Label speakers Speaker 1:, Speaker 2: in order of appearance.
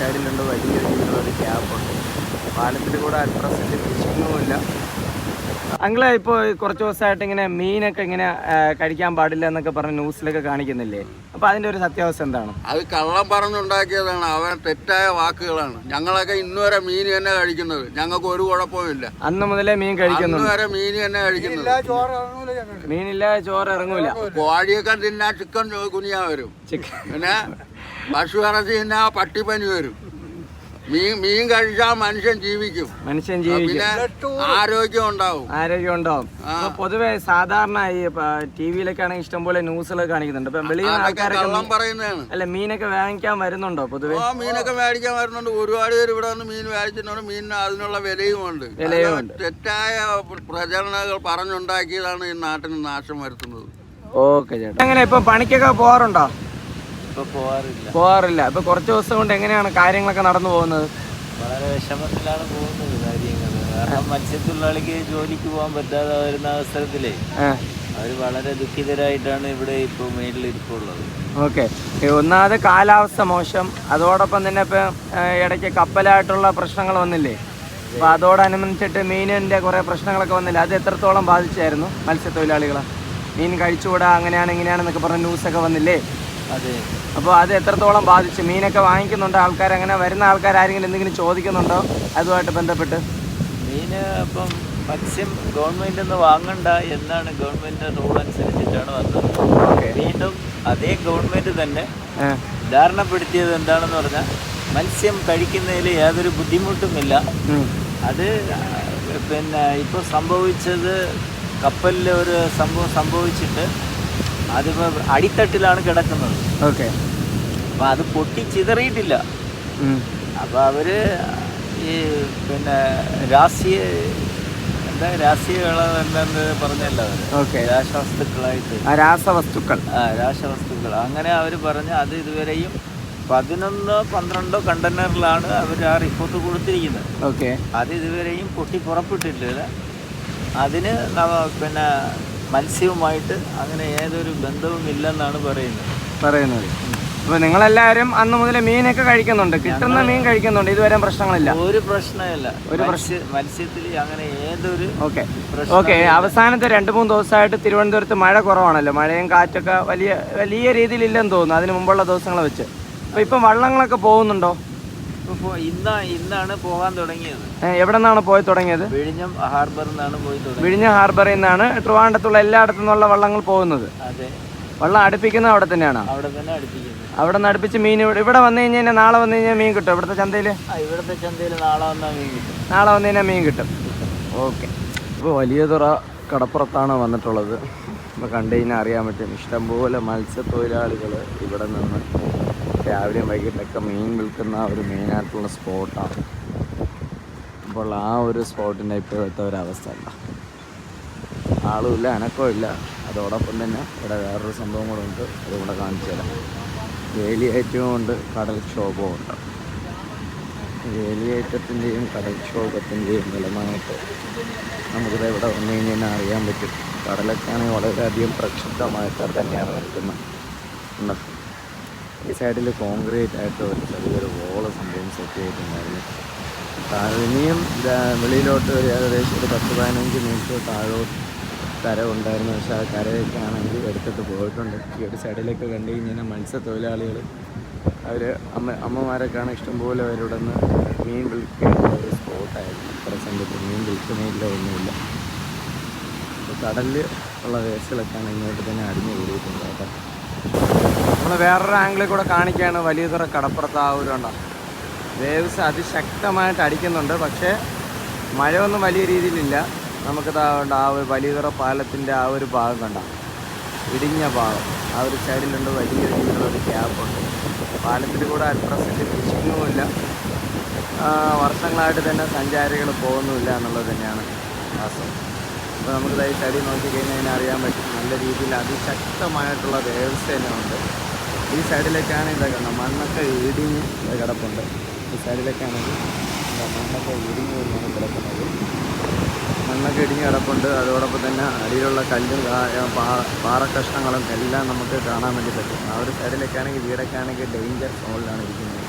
Speaker 1: സൈഡിലുണ്ട് വലിയ രീതിയിലുള്ളൊരു ഗ്യാപ്പുണ്ട് പാലത്തിൽ കൂടെ അറ്റ് പ്രസന്റ് ഫിഷിങ്ങും ഇല്ല അങ്ങളെ ഇപ്പോൾ കുറച്ച് ദിവസമായിട്ട് ഇങ്ങനെ മീനൊക്കെ ഇങ്ങനെ കഴിക്കാൻ പാടില്ല എന്നൊക്കെ പറഞ്ഞ് ന്യൂസിലൊക്കെ കാണിക്കുന്നില്ലേ? അപ്പോൾ അതിന്റെ ഒരു സത്യാവസ്ഥ എന്താണ്?
Speaker 2: അത് കള്ളം പറഞ്ഞുണ്ടാക്കിയതാണ്. അവൻ തെറ്റായ വാക്കുകളാണ്. ഞങ്ങളൊക്കെ ഇന്നുവരെ മീൻ തന്നെ കഴിക്കുന്നത്. ഞങ്ങൾക്ക് ഒരു കുഴപ്പമില്ല
Speaker 1: അന്ന് മുതലേ മീൻ
Speaker 2: കഴിക്കുന്നു വരെ മീൻ തന്നെ കഴിക്കുന്നത്.
Speaker 1: മീനില്ല ചോറ് ഇറങ്ങൂല.
Speaker 2: കോഴിയൊക്കെ തിന്നാ ചിക്കൻ കുനിയാ വരും.
Speaker 1: ചിക്കൻ
Speaker 2: പിന്നെ പശു ഇറച്ചി തിന്നാ പട്ടിപ്പനി വരും. മീൻ മീൻ കഴിച്ചാൽ മനുഷ്യൻ ജീവിക്കും.
Speaker 1: മനുഷ്യൻ ജീവിക്കും.
Speaker 2: ആരോഗ്യം ഉണ്ടാവും.
Speaker 1: ആരോഗ്യം ഉണ്ടാവും. പൊതുവെ സാധാരണ ഈ ടി വിയിലൊക്കെ ആണെങ്കിൽ ഇഷ്ടംപോലെ ന്യൂസുകളൊക്കെ കാണിക്കുന്നുണ്ട്. അപ്പൊ വെളിയിൽ
Speaker 2: കള്ളം പറയുന്നതാണ്.
Speaker 1: അല്ല മീനൊക്കെ വാങ്ങിക്കാൻ വരുന്നുണ്ടോ പൊതുവെ?
Speaker 2: മീനൊക്കെ മേടിക്കാൻ വരുന്നുണ്ട്. ഒരുപാട് പേര് ഇവിടെ വന്ന് മീൻ മേടിച്ചിട്ടുണ്ട്. മീനിന് അതിനുള്ള വിലയുമുണ്ട്. തെറ്റായ പ്രചരണങ്ങൾ പറഞ്ഞുണ്ടാക്കിയതാണ് ഈ നാട്ടിന് നാശം വരുത്തുന്നത്.
Speaker 1: ഓക്കെ ചേട്ടാ. അങ്ങനെ ഇപ്പൊ പണിക്കൊക്കെ പോകാറുണ്ടോ?
Speaker 3: പോവാറില്ല.
Speaker 1: ഇപ്പൊ കുറച്ച് ദിവസം കൊണ്ട് എങ്ങനെയാണ് കാര്യങ്ങളൊക്കെ നടന്നു പോകുന്നത്?
Speaker 3: വളരെ വിഷമത്തിലാണ് പോകുന്നത് കാര്യങ്ങൾ. കാരണം മത്സ്യത്തൊഴിലാളിക്ക് ജോലിക്ക് പോകാൻ പറ്റാതെ വരുന്ന അവസരത്തിലേ അവർ വളരെ ദുഃഖിതരായിട്ടാണ് ഇവിടെ ഇപ്പോൾ മേളിലിരിപ്പുള്ളത്
Speaker 1: ഓക്കെ. ഒന്നാമത് കാലാവസ്ഥ മോശം. അതോടൊപ്പം തന്നെ ഇപ്പൊ ഇടയ്ക്ക് കപ്പലായിട്ടുള്ള പ്രശ്നങ്ങൾ വന്നില്ലേ? അപ്പൊ അതോടനുബന്ധിച്ചിട്ട് മീനിന്റെ കുറെ പ്രശ്നങ്ങളൊക്കെ വന്നില്ലേ? അത് എത്രത്തോളം ബാധിച്ചായിരുന്നു മത്സ്യത്തൊഴിലാളികളെ? മീൻ കഴിച്ചുകൂടാ അങ്ങനെയാണ് ഇങ്ങനെയാണെന്നൊക്കെ പറഞ്ഞ ന്യൂസൊക്കെ വന്നില്ലേ?
Speaker 3: അതെ.
Speaker 1: അപ്പോൾ അത് എത്രത്തോളം ബാധിച്ചു മീനൊക്കെ വാങ്ങിക്കുന്നുണ്ടോ? ആൾക്കാർ അങ്ങനെ വരുന്ന ആൾക്കാർ ആരെങ്കിലും എന്തെങ്കിലും ചോദിക്കുന്നുണ്ടോ? അതുമായിട്ട് ബന്ധപ്പെട്ട്?
Speaker 3: മീന് ഇപ്പം മത്സ്യം ഗവൺമെന്റ് നിന്ന് വാങ്ങണ്ട എന്നാണ് ഗവൺമെന്റ് റൂൾ അനുസരിച്ചിട്ടാണ് വന്നത്. വീണ്ടും അതേ ഗവൺമെന്റ് തന്നെ ധാരണപ്പെടുത്തിയത് എന്താണെന്ന് പറഞ്ഞാൽ മത്സ്യം കഴിക്കുന്നതിൽ യാതൊരു ബുദ്ധിമുട്ടുമില്ല അത് പിന്നെ ഇപ്പോൾ സംഭവിച്ചത് കപ്പലിൽ ഒരു സംഭവം സംഭവിച്ചിട്ട് അതിപ്പോൾ അടിത്തട്ടിലാണ് കിടക്കുന്നത്.
Speaker 1: ഓക്കെ.
Speaker 3: അപ്പോൾ അത് പൊട്ടി ചിതറിയിട്ടില്ല. അപ്പോൾ അവർ ഈ പിന്നെ രാഷ്ട്രീയ എന്താ രാഷ്ട്രീയകള എന്താന്ന് പറഞ്ഞല്ലോ അവർ
Speaker 1: ഓക്കെ.
Speaker 3: രാസവസ്തുക്കളായിട്ട്.
Speaker 1: രാസവസ്തുക്കൾ.
Speaker 3: ആ രാസവസ്തുക്കൾ. അങ്ങനെ അവർ പറഞ്ഞ് അത് ഇതുവരെയും പതിനൊന്നോ പന്ത്രണ്ടോ കണ്ടെയ്നറിലാണ് അവർ ആ റിപ്പോർട്ട് കൊടുത്തിരിക്കുന്നത്.
Speaker 1: ഓക്കെ.
Speaker 3: അത് ഇതുവരെയും പൊട്ടി പുറപ്പെട്ടിട്ടില്ല. അതിന് പിന്നെ മത്സ്യവുമായിട്ട് അങ്ങനെ ഏതൊരു ബന്ധവും ഇല്ലെന്നാണ് പറയുന്നത്.
Speaker 1: പറയുന്നത്. അപ്പോൾ നിങ്ങളെല്ലാവരും അന്ന് മുതൽ മീനൊക്കെ കഴിക്കുന്നുണ്ട്. കിട്ടുന്ന മീൻ കഴിക്കുന്നുണ്ട്. ഇതുവരെ പ്രശ്നങ്ങളില്ല.
Speaker 3: ഒരു പ്രശ്നമില്ല.
Speaker 1: ഒരു
Speaker 3: പ്രശ്നം മത്സ്യത്തിൽ അങ്ങനെ ഏതൊരു
Speaker 1: ഓക്കെ. ഓക്കെ. അവസാനത്തെ രണ്ട് മൂന്ന് ദിവസമായിട്ട് തിരുവനന്തപുരത്ത് മഴ കുറവാണല്ലോ. മഴയും കാറ്റൊക്കെ വലിയ വലിയ രീതിയിലില്ലെന്ന് തോന്നുന്നു അതിന് മുമ്പുള്ള ദിവസങ്ങളെ വെച്ച്. അപ്പോൾ ഇപ്പം വള്ളങ്ങളൊക്കെ പോകുന്നുണ്ടോ?
Speaker 3: ഇന്നാ ഇന്നാണ് പോകാൻ തുടങ്ങിയത്.
Speaker 1: ഏ, എവിടെ നിന്നാണ് പോയി തുടങ്ങിയത്?
Speaker 3: വിഴിഞ്ഞം ഹാർബറിൽ നിന്നാണ് പോയി തുടങ്ങിയത്.
Speaker 1: വിഴിഞ്ഞ ഹാർബറിൽ നിന്നാണ് ട്രിവാണ്ടത്തുള്ള എല്ലായിടത്തു നിന്നുള്ള വള്ളങ്ങൾ പോകുന്നത്.
Speaker 3: അതെ.
Speaker 1: വള്ളം അടുപ്പിക്കുന്ന അവിടെ തന്നെയാണ്?
Speaker 3: അവിടെ തന്നെ അടുപ്പിക്കുന്നത്
Speaker 1: അവിടെ നിന്ന് അടുപ്പിച്ച് മീൻ ഇവിടെ ഇവിടെ വന്നു കഴിഞ്ഞാൽ നാളെ വന്നു കഴിഞ്ഞാൽ മീൻ കിട്ടും. ഇവിടുത്തെ ചന്തയിൽ?
Speaker 3: ആ ഇവിടുത്തെ ചന്തയിൽ നാളെ വന്നാൽ മീൻ കിട്ടും.
Speaker 1: നാളെ വന്നു കഴിഞ്ഞാൽ മീൻ കിട്ടും. ഓക്കെ. ഇപ്പോൾ വലിയ തുറ കടപ്പുറത്താണ് വന്നിട്ടുള്ളത്. ഇപ്പോൾ കണ്ടു കഴിഞ്ഞാൽ അറിയാൻ പറ്റും. ഇഷ്ടംപോലെ മത്സ്യത്തൊഴിലാളികൾ ഇവിടെ നിന്ന് രാവിലെയും വൈകിട്ടൊക്കെ മീൻ വിൽക്കുന്ന ഒരു മെയിനായിട്ടുള്ള സ്പോട്ടാണ് അപ്പോൾ ആ ഒരു സ്പോട്ടിന്റെ ഇപ്പോഴത്തെ ഒരു അവസ്ഥ അല്ല ആളുമില്ല അനക്കമില്ല അതോടൊപ്പം തന്നെ ഇവിടെ വേറൊരു സംഭവം കൂടെ ഉണ്ട്. അതുകൂടെ കാണിച്ചു തരാം. വേലിയേറ്റവും ഉണ്ട് കടൽക്ഷോഭവും ഉണ്ട്. വേലിയേറ്റത്തിന്റെയും കടൽക്ഷോഭത്തിന്റെയും ഫലമായിട്ട് നമുക്കിത് ഇവിടെ വന്നു കഴിഞ്ഞാൽ അറിയാൻ പറ്റും. കടലൊക്കെയാണെങ്കിൽ വളരെയധികം പ്രക്ഷുബ്ധമായിട്ട് തന്നെയാണ് നിൽക്കുന്നത്. ഈ സൈഡിൽ കോൺക്രീറ്റ് ആയിട്ട് ഒരു ചെറിയൊരു വോൾ സംഭവം സെറ്റ് ചെയ്തിട്ടുണ്ടായിരുന്നു. ഇനിയും വെളിയിലോട്ട് ഒരു ഏകദേശം ഒരു പത്ത് പതിനഞ്ച് മീറ്റർ താഴോട്ട് കര ഉണ്ടായിരുന്നു. പക്ഷേ ആ കരയൊക്കെ ആണെങ്കിൽ എടുത്തിട്ട് പോയിട്ടുണ്ട്. ഈ ഒരു സൈഡിലൊക്കെ കണ്ടു കഴിഞ്ഞാൽ മത്സ്യത്തൊഴിലാളികൾ അവർ അമ്മ അമ്മമാരൊക്കെയാണ് ഇഷ്ടംപോലെ അവരിവിടെ നിന്ന് മീൻ വിൽക്കേണ്ട ഒരു സ്പോട്ടായിരുന്നു പ്രസന്റ് മീൻ വിൽക്കുന്നില്ല ഒന്നുമില്ല. കടലിൽ ഉള്ള വേസ്റ്റുകളൊക്കെയാണ് ഇങ്ങോട്ട് തന്നെ അടിഞ്ഞു കൂടിയിട്ടുണ്ട്. കേട്ടോ നമ്മൾ വേറൊരു ആംഗിളിൽ കൂടെ കാണിക്കുകയാണ്. വലിയ തുറ കടപ്പുറത്ത് ആ ഒരു ഉണ്ട വേവ്സ് അതിശക്തമായിട്ട് അടിക്കുന്നുണ്ട്. പക്ഷേ മഴയൊന്നും വലിയ രീതിയിലില്ല. നമുക്കിതാ ഉണ്ട് ആ ഒരു വലിയതുറ പാലത്തിന്റെ ആ ഒരു ഭാഗം കണ്ട? ഇടിഞ്ഞ ഭാഗം. ആ ഒരു സൈഡിലുണ്ട് വലിയ രീതിയിലുള്ള ഒരു ഗ്യാപ്പുണ്ട് പാലത്തിൽ കൂടെ അറ്റ് പ്രസന്റ് ഫിഷിങ്ങും ഇല്ല ആ, വർഷങ്ങളായിട്ട് തന്നെ സഞ്ചാരികൾ പോകുന്നുമില്ല എന്നുള്ളത് തന്നെയാണ് വാസ്തവം. അപ്പോൾ നമുക്ക് ഈ സൈഡിൽ അതിനെ അറിയാൻ പറ്റും. നല്ല രീതിയിൽ അതിശക്തമായിട്ടുള്ള വേവ്സ് തന്നെ ഉണ്ട് ഈ സൈഡിലേക്കാണ് ഇതൊക്കെ കണ്ടോ മണ്ണൊക്കെ ഇടിഞ്ഞ് കിടപ്പുണ്ട്. ഈ സൈഡിലേക്കാണെങ്കിൽ മണ്ണൊക്കെ ഇടിഞ്ഞ് വരുന്നതാണ് കിടക്കുന്നത്. മണ്ണൊക്കെ ഇടിഞ്ഞ് കിടപ്പുണ്ട്. അതോടൊപ്പം തന്നെ അടിയിലുള്ള കല്ലും പാറ പാറക്കഷ്ണങ്ങളും എല്ലാം നമുക്ക് കാണാൻ വേണ്ടി പറ്റും. ആ ഒരു സൈഡിലേക്കാണെങ്കിൽ വീടൊക്കെ ആണെങ്കിൽ ഡേഞ്ചർ സോണിലാണ് ഇരിക്കുന്നത്.